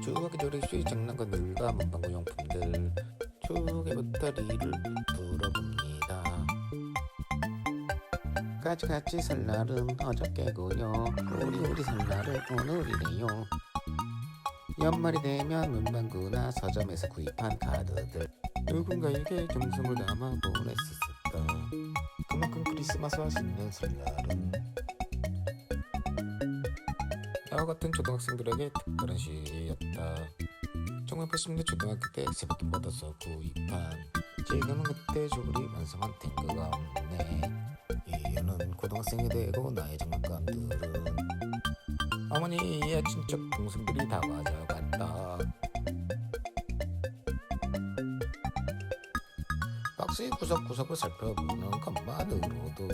추억의 조리수의 장난감들과 문방구 용품들 추억의 보따리를 풀어봅니다. 까치까치 설날은 어저께고요. 우리 우리 설날은 오늘이래요. 연말이 되면 문방구나 서점에서 구입한 카드들. 누군가에게 점수를 담아 보냈었다. 그만큼 크리스마스와 신년 설날은 나와 같은 초등학생들에게 특별한 시기였다. 1980년대 초등학교 때 세뱃돈 받아서 구입한 지금은 그때 조리 완성한 탱크가 없네. 이유는 고등학생이 되고 나의 장난감들은 어머니의 친척 동생들이 다 가져갔다. 박스의 구석구석을 살펴보는 것만으로도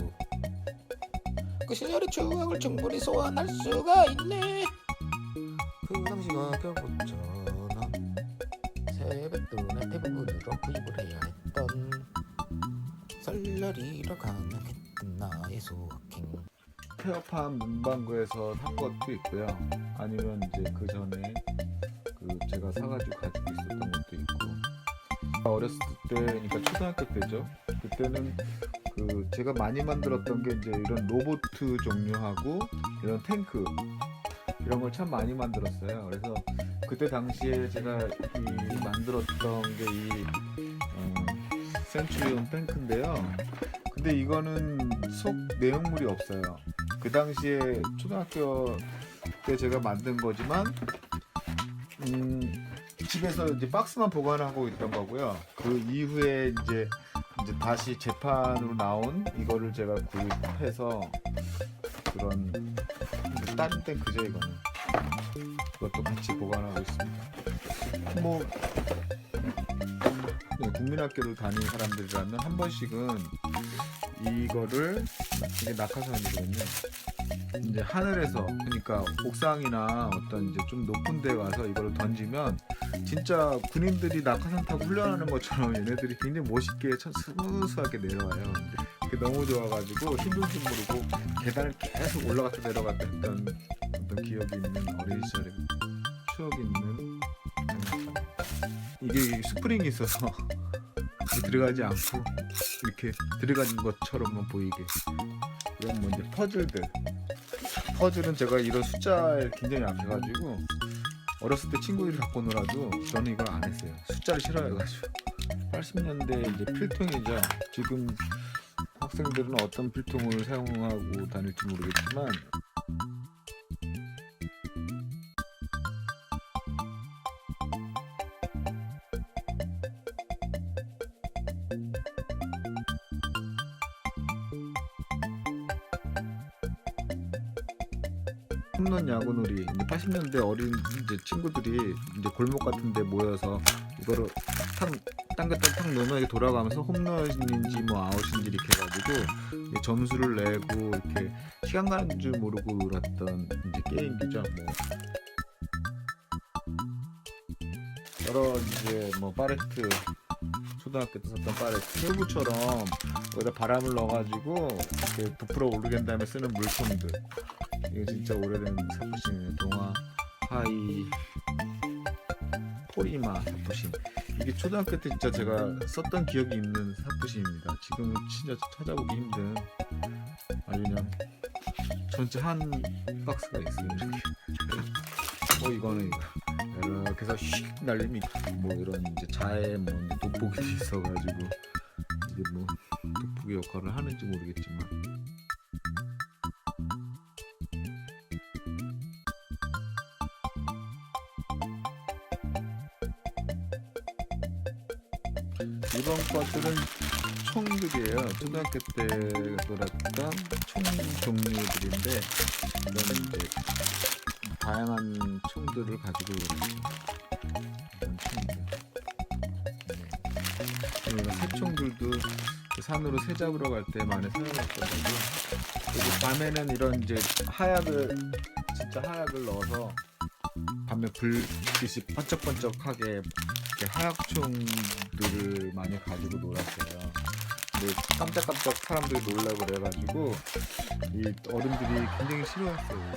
그 시절의 추억을 충분히 소환할 수가 있네. 그 당시 가격부터는 세뱃돈의 대부분으로 구입을 해야 했던 설날이라 가능했던 나의 소확행. 폐업한 문방구에서 산 것도 있고요. 아니면 이제 그 전에 그 제가 사가지고 가지고 있었던 것도 있고. 어렸을 때, 그러니까 초등학교 때죠. 그때는 그 제가 많이 만들었던 게 이제 이런 로봇 종류하고 이런 탱크 이런 걸 참 많이 만들었어요. 그래서 그때 당시에 제가 이 만들었던 게이 어, 센츄리온 탱크인데요. 근데 이거는 속 내용물이 없어요. 그 당시에 초등학교 때 제가 만든 거지만 음, 집에서 이제 박스만 보관하고 있던 거고요. 그 이후에 이제 이제 다시 재판으로 나온 이거를 제가 구입해서 그런 이제 다른 탱크죠 이거는 그것도 같이 보관하고 있습니다. 뭐 네, 국민학교를 다닌 사람들이라면 한 번씩은 이거를 이게 낙하산이거든요. 이제 하늘에서 그러니까 옥상이나 어떤 이제 좀 높은 데 가서 이거를 던지면 진짜 군인들이 낙하산 타고 훈련하는 것처럼 얘네들이 굉장히 멋있게 참 스무스하게 내려와요. 그게 너무 좋아가지고 줄 모르고 계단을 계속 올라갔다 내려갔다 했던 어떤 기억이 있는 어린 시절의 추억이 있는 음, 이게 스프링이 있어서 들어가지 않고 이렇게 들어간 것처럼만 보이게. 이런 뭐 이제 퍼즐들. 퍼즐은 제가 이런 숫자에 굉장히 약해가지고 어렸을 때 친구들이 갖고 놀아도 저는 이걸 안 했어요. 숫자를 싫어해가지고. 80년대 이제 필통이죠. 지금 학생들은 어떤 필통을 사용하고 다닐지 모르겠지만 홈런 야구놀이 이제 80년대 어린 이제 친구들이 이제 골목 같은데 모여서 이거를 탁 넣으면 이게 돌아가면서 홈런인지 뭐 아웃인지 이렇게 해가지고 점수를 내고 이렇게 시간 가는 줄 모르고 놀았던 이제 게임기죠. 뭐 여러 이제 뭐 파레트 초등학교 때 썼던 파레트 튜브처럼 여기다 바람을 넣어가지고 부풀어 오르게 한 다음에 쓰는 물통들 이거 진짜 오래된 사포신이에요. 동화 하이 포리마 사포신. 이게 초등학교 때 진짜 제가 썼던 기억이 있는 사포신입니다. 지금은 진짜 찾아보기 힘든 아주 그냥 전체 한 박스가 있어요. 이렇게. 어 이거는 이거. 이렇게 해서 휙 날리면 뭐 이런 이제 자에 뭐 돋보기 있어가지고 이게 뭐 돋보기 역할을 하는지 모르겠지만 이번 것들은 총들이에요. 초등학교 때 놀았던 총 종류들인데 이거는 이제 다양한 총들을 가지고 놀았어요. 이런 총들. 네. 새총들도 그 산으로 새 잡으러 갈 때 많이 사용했거든요. 그리고 밤에는 이런 이제 하약을 진짜 하약을 넣어서 밤에 불빛이 번쩍번쩍하게 하약총들을 많이 가지고 놀았어요. 근데 깜짝깜짝 사람들이 놀라 그래가지고 이 어른들이 굉장히 싫어했어요.